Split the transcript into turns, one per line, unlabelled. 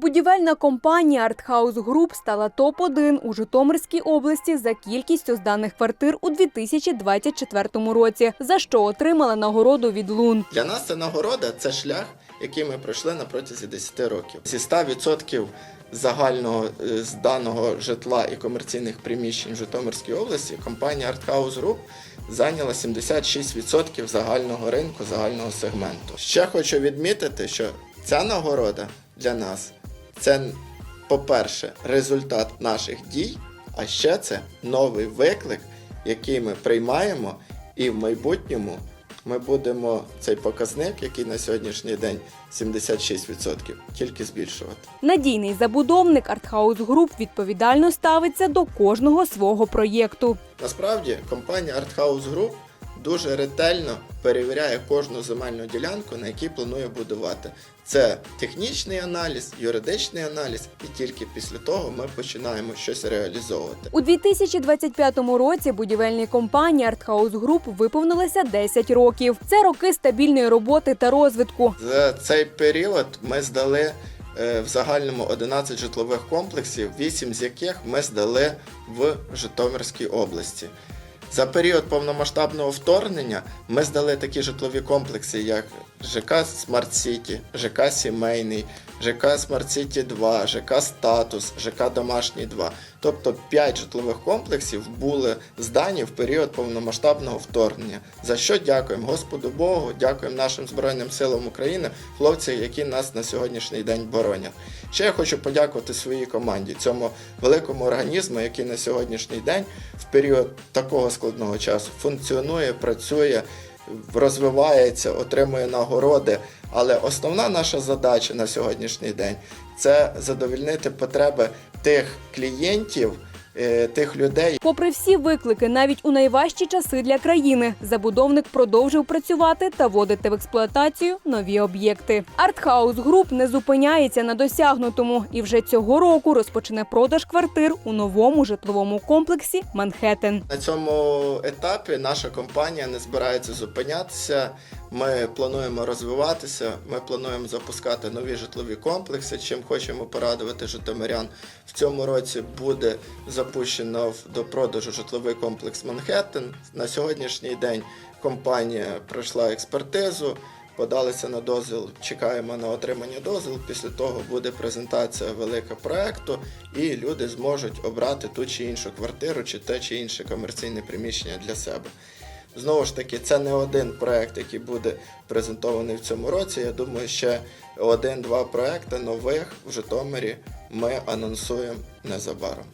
Будівельна компанія Артхаус Груп стала топ-1 у Житомирській області за кількістю зданих квартир у 2024 році, за що отримала нагороду від Лун.
Для нас це нагорода це шлях, який ми пройшли на протязі 10 років. Зі 100% загального е, зданого житла і комерційних приміщень в Житомирській області компанія Arthouse Group зайняла 76% загального ринку, загального сегменту. Ще хочу відмітити, що ця нагорода для нас це, по-перше, результат наших дій, а ще це новий виклик, який ми приймаємо, і в майбутньому ми будемо цей показник, який на сьогоднішній день 76%, тільки збільшувати.
Надійний забудовник Артхаус Груп відповідально ставиться до кожного свого проєкту.
Насправді компанія Arthouse Group дуже ретельно перевіряє кожну земельну ділянку, на якій планує будувати. Це технічний аналіз, юридичний аналіз, і тільки після того ми починаємо щось реалізовувати.
У 2025 році будівельній компанії Артхаус Груп виповнилося 10 років. Це роки стабільної роботи та розвитку.
За цей період ми здали е, в загальному 11 житлових комплексів, 8 з яких ми здали в Житомирській області. За період повномасштабного вторгнення ми здали такі житлові комплекси, як ЖК Смарт Сіті, ЖК Сімейний, ЖК Смарт Сіті 2, ЖК Статус, ЖК Домашній 2. Тобто 5 житлових комплексів були здані в період повномасштабного вторгнення. За що дякуємо Господу Богу, дякуємо нашим Збройним силам України, хлопці, які нас на сьогоднішній день боронять. Ще я хочу подякувати своїй команді, цьому великому організму, який на сьогоднішній день в період такого складного часу функціонує, працює, розвивається, отримує нагороди. Але основна наша задача на сьогоднішній день це задовільнити потреби тих клієнтів, тих людей,
Попри всі виклики, навіть у найважчі часи для країни, забудовник продовжив працювати та вводити в експлуатацію нові об'єкти. Артхаус Груп не зупиняється на досягнутому і вже цього року розпочне продаж квартир у новому житловому комплексі Манхеттен.
На цьому етапі наша компанія не збирається зупинятися. Ми плануємо розвиватися, ми плануємо запускати нові житлові комплекси. Чим хочемо порадувати житомирян. В цьому році буде запущено до продажу житловий комплекс Манхеттен. На сьогоднішній день компанія пройшла експертизу. Подалися на дозвіл, чекаємо на отримання дозволу. Після того буде презентація велика проекту, і люди зможуть обрати ту чи іншу квартиру, чи те чи інше комерційне приміщення для себе. Знову ж таки, це не один проект, який буде презентований в цьому році. Я думаю, ще один-два проекти нових в Житомирі ми анонсуємо незабаром.